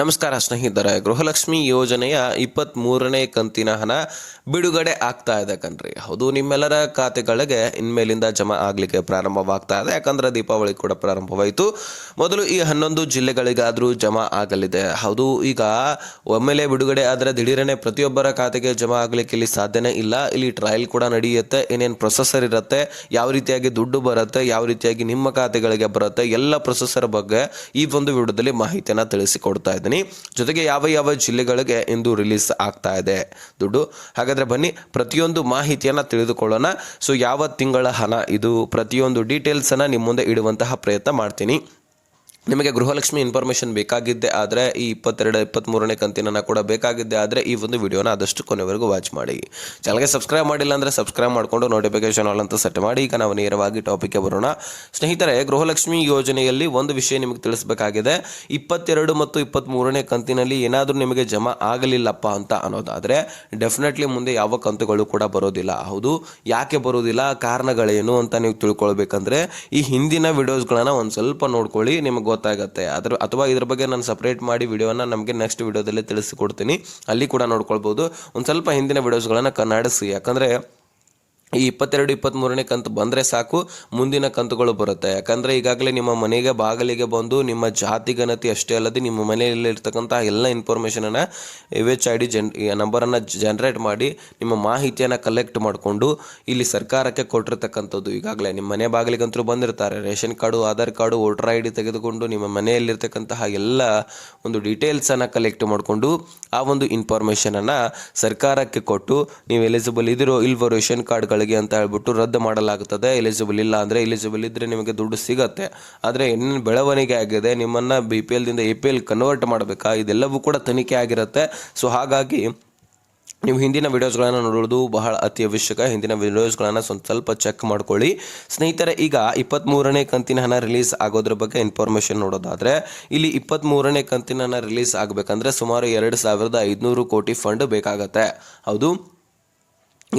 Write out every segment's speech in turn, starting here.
ನಮಸ್ಕಾರ ಸ್ನೇಹಿತರೆ, ಗೃಹಲಕ್ಷ್ಮಿ ಯೋಜನೆಯ ಇಪ್ಪತ್ತ್ ಮೂರನೇ ಕಂತಿನ ಹಣ ಬಿಡುಗಡೆ ಆಗ್ತಾ ಇದೆ ಕಣ್ರಿ. ಹೌದು, ನಿಮ್ಮೆಲ್ಲರ ಖಾತೆಗಳಿಗೆ ಇನ್ಮೇಲಿಂದ ಜಮಾ ಆಗಲಿಕ್ಕೆ ಪ್ರಾರಂಭವಾಗ್ತಾ ಇದೆ. ಯಾಕಂದರೆ ದೀಪಾವಳಿ ಕೂಡ ಪ್ರಾರಂಭವಾಯಿತು. ಮೊದಲು ಈ ಹನ್ನೊಂದು ಜಿಲ್ಲೆಗಳಿಗಾದರೂ ಜಮಾ ಆಗಲಿದೆ. ಹೌದು, ಈಗ ಒಮ್ಮೆಲೆ ಬಿಡುಗಡೆ ಆದರೆ ದಿಢೀರನೆ ಪ್ರತಿಯೊಬ್ಬರ ಖಾತೆಗೆ ಜಮಾ ಆಗಲಿಕ್ಕೆ ಇಲ್ಲಿ ಸಾಧ್ಯನೇ ಇಲ್ಲ. ಇಲ್ಲಿ ಟ್ರಯಲ್ ಕೂಡ ನಡೆಯುತ್ತೆ. ಏನೇನು ಪ್ರೊಸೆಸರ್ ಇರುತ್ತೆ, ಯಾವ ರೀತಿಯಾಗಿ ದುಡ್ಡು ಬರುತ್ತೆ, ಯಾವ ರೀತಿಯಾಗಿ ನಿಮ್ಮ ಖಾತೆಗಳಿಗೆ ಬರುತ್ತೆ, ಎಲ್ಲ ಪ್ರೊಸೆಸರ್ ಬಗ್ಗೆ ಈ ಒಂದು ವಿಡಿಯೋದಲ್ಲಿ ಮಾಹಿತಿಯನ್ನು ತಿಳಿಸಿಕೊಡ್ತಾ ಇದ್ದೀನಿ ಜೊತೆಗೆ ಯಾವ ಯಾವ ಜಿಲ್ಲೆಗಳಿಗೆ ಇಂದು ರಿಲೀಸ್ ಆಗ್ತಾ ಇದೆ ದುಡ್ಡು. ಹಾಗಾದ್ರೆ ಬನ್ನಿ ಪ್ರತಿಯೊಂದು ಮಾಹಿತಿಯನ್ನು ತಿಳಿದುಕೊಳ್ಳೋಣ. ಸೊ ಯಾವ ತಿಂಗಳ ಹಣ ಇದು? ಪ್ರತಿಯೊಂದು ಡೀಟೇಲ್ಸನ್ನು ನಿಮ್ಮ ಮುಂದೆ ಇಡುವಂತಹ ಪ್ರಯತ್ನ ಮಾಡ್ತೀನಿ. ನಿಮಗೆ ಗೃಹಲಕ್ಷ್ಮಿ ಇನ್ಫಾರ್ಮೇಷನ್ ಬೇಕಾಗಿದ್ದೆ ಆದರೆ ಈ ಇಪ್ಪತ್ತೆರಡು ಇಪ್ಪತ್ತ್ಮೂರನೇ ಕಂತಿನ ಕೂಡ ಬೇಕಾಗಿದ್ದೆ ಆದರೆ ಈ ಒಂದು ವಿಡಿಯೋನ ಆದಷ್ಟು ಕೊನೆವರೆಗೂ ವಾಚ್ ಮಾಡಿ. ಚಾನಲ್ಗೆ ಸಬ್ಸ್ಕ್ರೈಬ್ ಮಾಡಿಲ್ಲ ಅಂದರೆ ಸಬ್ಸ್ಕ್ರೈಬ್ ಮಾಡಿಕೊಂಡು ನೋಟಿಫಿಕೇಶನ್ ಆಲ್ ಅಂತ ಸೆಟ್ ಮಾಡಿ. ಈಗ ನಾವು ನೇರವಾಗಿ ಟಾಪಿಕ್ಗೆ ಬರೋಣ. ಸ್ನೇಹಿತರೆ, ಗೃಹಲಕ್ಷ್ಮಿ ಯೋಜನೆಯಲ್ಲಿ ಒಂದು ವಿಷಯ ನಿಮಗೆ ತಿಳಿಸಬೇಕಾಗಿದೆ. ಇಪ್ಪತ್ತೆರಡು ಮತ್ತು ಇಪ್ಪತ್ತ್ಮೂರನೇ ಕಂತಿನಲ್ಲಿ ಏನಾದರೂ ನಿಮಗೆ ಜಮಾ ಆಗಲಿಲ್ಲಪ್ಪ ಅಂತ ಅನ್ನೋದಾದರೆ ಡೆಫಿನೆಟ್ಲಿ ಮುಂದೆ ಯಾವ ಕಂತುಗಳು ಕೂಡ ಬರೋದಿಲ್ಲ. ಹೌದು, ಯಾಕೆ ಬರೋದಿಲ್ಲ, ಕಾರಣಗಳೇನು ಅಂತ ನೀವು ತಿಳ್ಕೊಳ್ಬೇಕಂದ್ರೆ ಈ ಹಿಂದಿನ ವಿಡಿಯೋಸ್ಗಳನ್ನು ಒಂದು ಸ್ವಲ್ಪ ನೋಡ್ಕೊಳ್ಳಿ. ನಿಮಗೆ ಗೊತ್ತಾಗುತ್ತೆ. ಅದ್ರ ಅಥವಾ ಇದ್ರ ಬಗ್ಗೆ ನಾನು ಸಪ್ರೇಟ್ ಮಾಡಿ ವಿಡಿಯೋನ ನಮಗೆ ನೆಕ್ಸ್ಟ್ ವಿಡಿಯೋದಲ್ಲಿ ತಿಳಿಸಿಕೊಡ್ತೀನಿ. ಅಲ್ಲಿ ಕೂಡ ನೋಡ್ಕೊಳ್ಬೋದು. ಒಂದು ಸ್ವಲ್ಪ ಹಿಂದಿನ ವಿಡಿಯೋಸ್ಗಳನ್ನು ಕನ್ನಡಿಸಿ ಯಾಕಂದರೆ ಈ ಇಪ್ಪತ್ತೆರಡು ಇಪ್ಪತ್ತ್ಮೂರನೇ ಕಂತು ಬಂದರೆ ಸಾಕು, ಮುಂದಿನ ಕಂತುಗಳು ಬರುತ್ತೆ. ಯಾಕಂದರೆ ಈಗಾಗಲೇ ನಿಮ್ಮ ಮನೆಗೆ, ಬಾಗಿಲಿಗೆ ಬಂದು ನಿಮ್ಮ ಜಾತಿ, ಗಣತಿ ಅಷ್ಟೇ ಅಲ್ಲದೆ ನಿಮ್ಮ ಮನೆಯಲ್ಲಿರ್ತಕ್ಕಂಥ ಎಲ್ಲ ಇನ್ಫಾರ್ಮೇಷನನ್ನು ಯು ಎಚ್ ಐ ಡಿ ಜನ್ ನಂಬರನ್ನು ಜನ್ರೇಟ್ ಮಾಡಿ ನಿಮ್ಮ ಮಾಹಿತಿಯನ್ನು ಕಲೆಕ್ಟ್ ಮಾಡಿಕೊಂಡು ಇಲ್ಲಿ ಸರ್ಕಾರಕ್ಕೆ ಕೊಟ್ಟಿರ್ತಕ್ಕಂಥದ್ದು. ಈಗಾಗಲೇ ನಿಮ್ಮ ಮನೆ ಬಾಗಿಲಿಗಂತೂ ಬಂದಿರ್ತಾರೆ. Ration card, Aadhaar card, voter I D ತೆಗೆದುಕೊಂಡು ನಿಮ್ಮ ಮನೆಯಲ್ಲಿರ್ತಕ್ಕಂತಹ ಎಲ್ಲ ಒಂದು ಡೀಟೇಲ್ಸನ್ನು ಕಲೆಕ್ಟ್ ಮಾಡಿಕೊಂಡು ಆ ಒಂದು ಇನ್ಫಾರ್ಮೇಷನನ್ನು ಸರ್ಕಾರಕ್ಕೆ ಕೊಟ್ಟು ನೀವು ಎಲಿಜಿಬಲ್ ಇದಿರೋ, ಇಲ್ವೋ ರೇಷನ್ ಕಾರ್ಡ್ಗಳಿಗೆ ಅಂತ ಹೇಳ್ಬಿಟ್ಟು ರದ್ದು ಮಾಡಲಾಗುತ್ತದೆ. ಎಲಿಜಿಬಲ್ ಇಲ್ಲ ಅಂದರೆ ಎಲಿಜಿಬಲ್ ಇದ್ದರೆ ನಿಮಗೆ ದುಡ್ಡು ಸಿಗತ್ತೆ. ಆದರೆ ಇನ್ನೇನು ಬೆಳವಣಿಗೆ ಆಗಿದೆ, ನಿಮ್ಮನ್ನು ಬಿ ಪಿ ಎಲ್ದಿಂದ ಎ ಪಿ ಎಲ್ ಕನ್ವರ್ಟ್ ಮಾಡಬೇಕಾ? ಇದೆಲ್ಲವೂ ಕೂಡ ತನಿಖೆ ಆಗಿರುತ್ತೆ. ಸೊ ಹಾಗಾಗಿ ನೀವು ಹಿಂದಿನ ವಿಡಿಯೋಸ್ಗಳನ್ನು ನೋಡೋದು ಬಹಳ ಅತಿ ಅವಶ್ಯಕ. ಹಿಂದಿನ ವಿಡಿಯೋಸ್ಗಳನ್ನು ಸ್ವಲ್ಪ ಸ್ವಲ್ಪ ಚೆಕ್ ಮಾಡ್ಕೊಳ್ಳಿ. ಸ್ನೇಹಿತರೆ, ಈಗ ಇಪ್ಪತ್ತ್ಮೂರನೇ ಕಂತಿನ ಹಣ ರಿಲೀಸ್ ಆಗೋದ್ರ ಬಗ್ಗೆ ಇನ್ಫಾರ್ಮೇಷನ್ ನೋಡೋದಾದರೆ, ಇಲ್ಲಿ ಇಪ್ಪತ್ತ್ಮೂರನೇ ಕಂತಿನ ಹಣ ರಿಲೀಸ್ ಆಗಬೇಕಂದ್ರೆ ಸುಮಾರು ಎರಡು ಸಾವಿರದ ಐದುನೂರು ಕೋಟಿ ಫಂಡ್ ಬೇಕಾಗತ್ತೆ. ಹೌದು?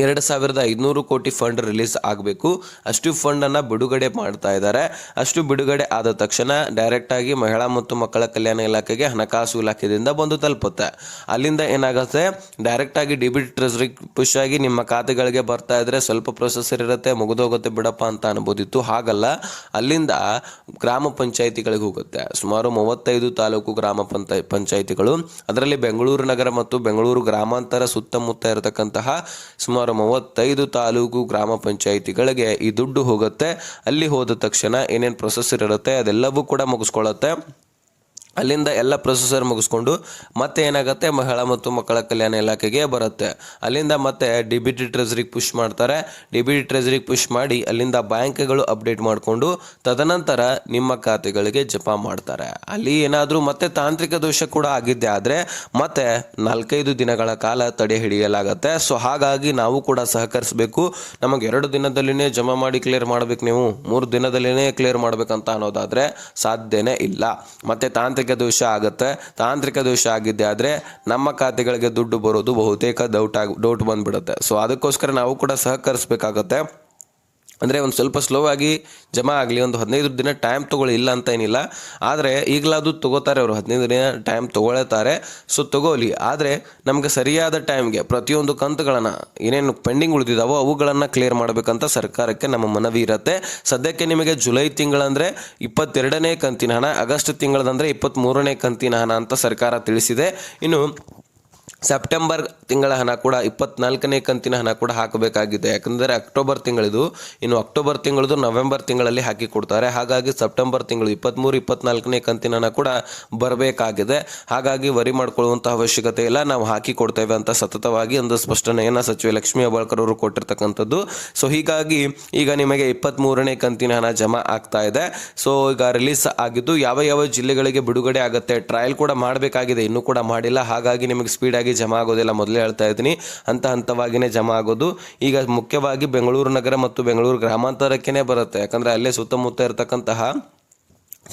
ಎರಡು ಸಾವಿರದ ಐದುನೂರು ಕೋಟಿ ಫಂಡ್ ರಿಲೀಸ್ ಆಗಬೇಕು. ಅಷ್ಟು ಫಂಡನ್ನು ಬಿಡುಗಡೆ ಮಾಡ್ತಾ ಇದ್ದಾರೆ. ಅಷ್ಟು ಬಿಡುಗಡೆ ಆದ ತಕ್ಷಣ ಡೈರೆಕ್ಟಾಗಿ ಮಹಿಳಾ ಮತ್ತು ಮಕ್ಕಳ ಕಲ್ಯಾಣ ಇಲಾಖೆಗೆ ಹಣಕಾಸು ಇಲಾಖೆಯಿಂದ ಬಂದು ತಲುಪುತ್ತೆ. ಅಲ್ಲಿಂದ ಏನಾಗುತ್ತೆ? ಡೈರೆಕ್ಟಾಗಿ ಡಿಬಿಟ್ ಟ್ರೆಸರಿ ಪುಷ್ ಆಗಿ ನಿಮ್ಮ ಖಾತೆಗಳಿಗೆ ಬರ್ತಾ ಇದ್ರೆ ಸ್ವಲ್ಪ ಪ್ರೊಸೆಸರ್ ಇರುತ್ತೆ, ಮುಗಿದೋಗುತ್ತೆ ಬಿಡಪ್ಪ ಅಂತ ಅನ್ಬೋದಿತ್ತು. ಹಾಗಲ್ಲ. ಅಲ್ಲಿಂದ ಗ್ರಾಮ ಪಂಚಾಯಿತಿಗಳಿಗೆ ಹೋಗುತ್ತೆ. ಸುಮಾರು ಮೂವತ್ತೈದು ತಾಲೂಕು ಗ್ರಾಮ ಪಂಚಾಯ ಪಂಚಾಯಿತಿಗಳು. ಅದರಲ್ಲಿ ಬೆಂಗಳೂರು ನಗರ ಮತ್ತು ಬೆಂಗಳೂರು ಗ್ರಾಮಾಂತರ ಸುತ್ತಮುತ್ತ ಇರತಕ್ಕಂತಹ ಸುಮಾರು ಮೂವತ್ತೈದು ತಾಲೂಕು ಗ್ರಾಮ ಪಂಚಾಯಿತಿಗಳಿಗೆ ಈ ದುಡ್ಡು ಹೋಗುತ್ತೆ. ಅಲ್ಲಿ ಹೋದ ತಕ್ಷಣ ಏನೇನು ಪ್ರೊಸೆಸರ್ ಇರುತ್ತೆ ಅದೆಲ್ಲವೂ ಕೂಡ ಮುಗಿಸ್ಕೊಳ್ಳುತ್ತೆ ಅಲ್ಲಿಂದ ಎಲ್ಲ ಪ್ರೊಸೆಸರ್ ಮುಗಿಸ್ಕೊಂಡು ಮತ್ತೆ ಏನಾಗುತ್ತೆ, ಮಹಿಳಾ ಮತ್ತು ಮಕ್ಕಳ ಕಲ್ಯಾಣ ಇಲಾಖೆಗೆ ಬರುತ್ತೆ. ಅಲ್ಲಿಂದ ಮತ್ತೆ ಡಿ ಬಿ ಟಿ ಟ್ರೆಸರಿಗೆ ಪುಷ್ ಮಾಡ್ತಾರೆ. ಡಿ ಬಿ ಟಿ ಟ್ರೆಸರಿಗೆ ಪುಷ್ ಮಾಡಿ ಅಲ್ಲಿಂದ ಬ್ಯಾಂಕ್ಗಳು ಅಪ್ಡೇಟ್ ಮಾಡಿಕೊಂಡು ತದನಂತರ ನಿಮ್ಮ ಖಾತೆಗಳಿಗೆ ಜಪಾ ಮಾಡ್ತಾರೆ. ಅಲ್ಲಿ ಏನಾದರೂ ಮತ್ತೆ ತಾಂತ್ರಿಕ ದೋಷ ಕೂಡ ಆಗಿದ್ದೆ ಆದರೆ ಮತ್ತೆ ನಾಲ್ಕೈದು ದಿನಗಳ ಕಾಲ ತಡೆ ಹಿಡಿಯಲಾಗತ್ತೆ. ಸೊ ಹಾಗಾಗಿ ನಾವು ಕೂಡ ಸಹಕರಿಸಬೇಕು. ನಮಗೆ ಎರಡು ದಿನದಲ್ಲಿನೇ ಜಮಾ ಮಾಡಿ ಕ್ಲಿಯರ್ ಮಾಡಬೇಕು ನೀವು. ಮೂರು ದಿನದಲ್ಲಿನೇ ಕ್ಲಿಯರ್ ಮಾಡಬೇಕಂತ ಅನ್ನೋದಾದರೆ ಸಾಧ್ಯನೇ ಇಲ್ಲ. ಮತ್ತೆ ತಾಂತ್ರಿಕ ದೋಷ ಆಗುತ್ತೆ. ತಾಂತ್ರಿಕ ದೋಷ ಆಗಿದ್ದೆ ಆದರೆ ನಮ್ಮ ಖಾತೆಗಳಿಗೆ ದುಡ್ಡು ಬರೋದು ಬಹುತೇಕ ಡೌಟ್ ಆಗಿ ಡೌಟ್ ಬಂದ್ಬಿಡುತ್ತೆ. ಸೊ ಅದಕ್ಕೋಸ್ಕರ ನಾವು ಕೂಡ ಸಹಕರಿಸಬೇಕಾಗತ್ತೆ. ಅಂದರೆ ಒಂದು ಸ್ವಲ್ಪ ಸ್ಲೋ ಆಗಿ ಜಮಾ ಆಗಲಿ, ಒಂದು ಹದಿನೈದು ದಿನ ಟೈಮ್ ತೊಗೊಳ್ಳಿ, ಇಲ್ಲ ಅಂತ ಏನಿಲ್ಲ. ಆದರೆ ಈಗಲಾದರೂ ತಗೋತಾರೆ ಅವರು, ಹದಿನೈದು ದಿನ ಟೈಮ್ ತೊಗೊಳ್ತಾರೆ. ಸೊ ತಗೋಲಿ. ಆದರೆ ನಮಗೆ ಸರಿಯಾದ ಟೈಮ್ಗೆ ಪ್ರತಿಯೊಂದು ಕಂತುಗಳನ್ನು ಏನೇನು ಪೆಂಡಿಂಗ್ ಉಳಿದಿದ್ದಾವೋ ಅವುಗಳನ್ನು ಕ್ಲಿಯರ್ ಮಾಡಬೇಕಂತ ಸರ್ಕಾರಕ್ಕೆ ನಮ್ಮ ಮನವಿ ಇರುತ್ತೆ. ಸದ್ಯಕ್ಕೆ ನಿಮಗೆ ಜುಲೈ ತಿಂಗಳಂದರೆ ಇಪ್ಪತ್ತೆರಡನೇ ಕಂತಿನ ಹಣ, ಆಗಸ್ಟ್ ತಿಂಗಳದಂದರೆ ಇಪ್ಪತ್ತ್ಮೂರನೇ ಕಂತಿನ ಹಣ ಅಂತ ಸರ್ಕಾರ ತಿಳಿಸಿದೆ. ಇನ್ನು ಸೆಪ್ಟೆಂಬರ್ ತಿಂಗಳ ಹಣ ಕೂಡ, ಇಪ್ಪತ್ನಾಲ್ಕನೇ ಕಂತಿನ ಹಣ ಕೂಡ ಹಾಕಬೇಕಾಗಿದೆ. ಯಾಕಂದರೆ ಅಕ್ಟೋಬರ್ ತಿಂಗಳಿದು, ಇನ್ನು ಅಕ್ಟೋಬರ್ ತಿಂಗಳದು ನವೆಂಬರ್ ತಿಂಗಳಲ್ಲಿ ಹಾಕಿ ಕೊಡ್ತಾರೆ. ಹಾಗಾಗಿ ಸೆಪ್ಟೆಂಬರ್ ತಿಂಗಳು ಇಪ್ಪತ್ತ್ಮೂರು ಇಪ್ಪತ್ನಾಲ್ಕನೇ ಕಂತಿನ ಹಣ ಕೂಡ ಬರಬೇಕಾಗಿದೆ. ಹಾಗಾಗಿ ವರಿ ಮಾಡಿಕೊಳ್ಳುವಂಥ ಅವಶ್ಯಕತೆ ಇಲ್ಲ. ನಾವು ಹಾಕಿ ಕೊಡ್ತೇವೆ ಅಂತ ಸತತವಾಗಿ ಒಂದು ಸ್ಪಷ್ಟನೆಯನ್ನು ಸಚಿವ ಲಕ್ಷ್ಮೀ ಹೆಬ್ಬಾಳ್ಕರ್ ಅವರು ಕೊಟ್ಟಿರ್ತಕ್ಕಂಥದ್ದು. ಸೊ ಹೀಗಾಗಿ ಈಗ ನಿಮಗೆ ಇಪ್ಪತ್ತ್ಮೂರನೇ ಕಂತಿನ ಹಣ ಜಮಾ ಆಗ್ತಾ ಇದೆ. ಸೊ ಈಗ ರಿಲೀಸ್ ಆಗಿದ್ದು, ಯಾವ ಯಾವ ಜಿಲ್ಲೆಗಳಿಗೆ ಬಿಡುಗಡೆ ಆಗುತ್ತೆ ಟ್ರಯಲ್ ಕೂಡ ಮಾಡಬೇಕಾಗಿದೆ, ಇನ್ನೂ ಕೂಡ ಮಾಡಿಲ್ಲ. ಹಾಗಾಗಿ ನಿಮಗೆ ಸ್ಪೀಡಾಗಿ ಜಮಾ ಆಗೋದಿಲ್ಲ ಮೊದಲೇ ಹೇಳ್ತಾ ಇದ್ದೀನಿ. ಹಂತ ಹಂತವಾಗಿಯೇ ಜಮಾ ಆಗೋದು. ಈಗ ಮುಖ್ಯವಾಗಿ ಬೆಂಗಳೂರು ನಗರ ಮತ್ತು ಬೆಂಗಳೂರು ಗ್ರಾಮಾಂತರಕ್ಕೇ ಬರುತ್ತೆ. ಯಾಕಂದರೆ ಅಲ್ಲೇ ಸುತ್ತಮುತ್ತ ಇರತಕ್ಕಂತಹ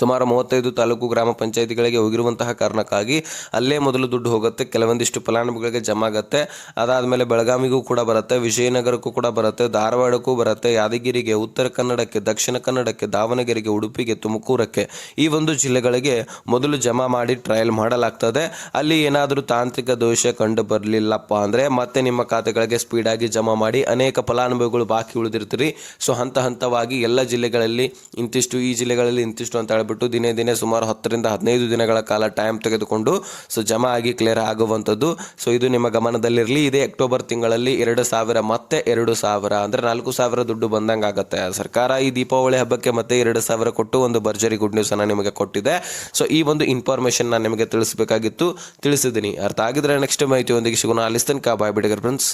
ಸುಮಾರು ಮೂವತ್ತೈದು ತಾಲೂಕು ಗ್ರಾಮ ಪಂಚಾಯಿತಿಗಳಿಗೆ ಹೋಗಿರುವಂತಹ ಕಾರಣಕ್ಕಾಗಿ ಅಲ್ಲೇ ಮೊದಲು ದುಡ್ಡು ಹೋಗುತ್ತೆ, ಕೆಲವೊಂದಿಷ್ಟು ಫಲಾನುಭವಿಗಳಿಗೆ ಜಮಾ ಆಗುತ್ತೆ ಅದಾದಮೇಲೆ ಬೆಳಗಾವಿಗೂ ಕೂಡ ಬರುತ್ತೆ, ವಿಜಯನಗರಕ್ಕೂ ಕೂಡ ಬರುತ್ತೆ, ಧಾರವಾಡಕ್ಕೂ ಬರುತ್ತೆ, ಯಾದಗಿರಿಗೆ, ಉತ್ತರ ಕನ್ನಡಕ್ಕೆ, ದಕ್ಷಿಣ ಕನ್ನಡಕ್ಕೆ, ದಾವಣಗೆರೆಗೆ, ಉಡುಪಿಗೆ, ತುಮಕೂರಕ್ಕೆ ಈ ಒಂದು ಜಿಲ್ಲೆಗಳಿಗೆ ಮೊದಲು ಜಮಾ ಮಾಡಿ ಟ್ರಯಲ್ ಮಾಡಲಾಗ್ತದೆ. ಅಲ್ಲಿ ಏನಾದರೂ ತಾಂತ್ರಿಕ ದೋಷ ಕಂಡು ಬರಲಿಲ್ಲಪ್ಪ ಅಂದರೆ ಮತ್ತೆ ನಿಮ್ಮ ಖಾತೆಗಳಿಗೆ ಸ್ಪೀಡಾಗಿ ಜಮಾ ಮಾಡಿ ಅನೇಕ ಫಲಾನುಭವಿಗಳು ಬಾಕಿ ಉಳಿದಿರ್ತೀರಿ. ಸೊ ಹಂತ ಹಂತವಾಗಿ ಎಲ್ಲ ಜಿಲ್ಲೆಗಳಲ್ಲಿ ಇಂತಿಷ್ಟು, ಈ ಜಿಲ್ಲೆಗಳಲ್ಲಿ ಇಂತಿಷ್ಟು ಅಂತ ಹೇಳ್ಬಿಟ್ಟು ದಿನೇ ದಿನೇ ಸುಮಾರು ಹತ್ತರಿಂದ ಹದಿನೈದು ದಿನಗಳ ಕಾಲ ಟೈಮ್ ತೆಗೆದುಕೊಂಡು ಸೊ ಜಮಾ ಆಗಿ ಕ್ಲಿಯರ್ ಆಗುವಂಥದ್ದು. ಸೊ ಇದು ನಿಮ್ಮ ಗಮನದಲ್ಲಿರಲಿ. ಇದೇ ಅಕ್ಟೋಬರ್ ತಿಂಗಳಲ್ಲಿ ಎರಡು ಸಾವಿರ, ಮತ್ತೆ ಎರಡು ಸಾವಿರ. ಅಂದರೆ ನಾಲ್ಕು ಸಾವಿರ ದುಡ್ಡು ಬಂದಂಗೆ ಆಗುತ್ತೆ ಸರ್ಕಾರ ಈ ದೀಪಾವಳಿ ಹಬ್ಬಕ್ಕೆ ಮತ್ತೆ ಎರಡು ಸಾವಿರ ಕೊಟ್ಟು ಒಂದು ಭರ್ಜರಿ ಗುಡ್ ನ್ಯೂಸ್ ಅನ್ನು ನಿಮಗೆ ಕೊಟ್ಟಿದೆ. ಸೊ ಈ ಒಂದು ಇನ್ಫಾರ್ಮೇಷನ್ ನಾನು ನಿಮಗೆ ತಿಳಿಸಬೇಕಾಗಿತ್ತು. ತಿಳಿಸಿದ್ದೀನಿ ಅರ್ಥ ಆಗಿದ್ರೆ ನೆಕ್ಸ್ಟ್ ಮಾಹಿತಿಯೊಂದಿಗೆ ಸಿಗೋಣ. ಕಾ ಬಾಯ್ ಬಿಡಿಗರ್ ಫ್ರೆಂಡ್ಸ್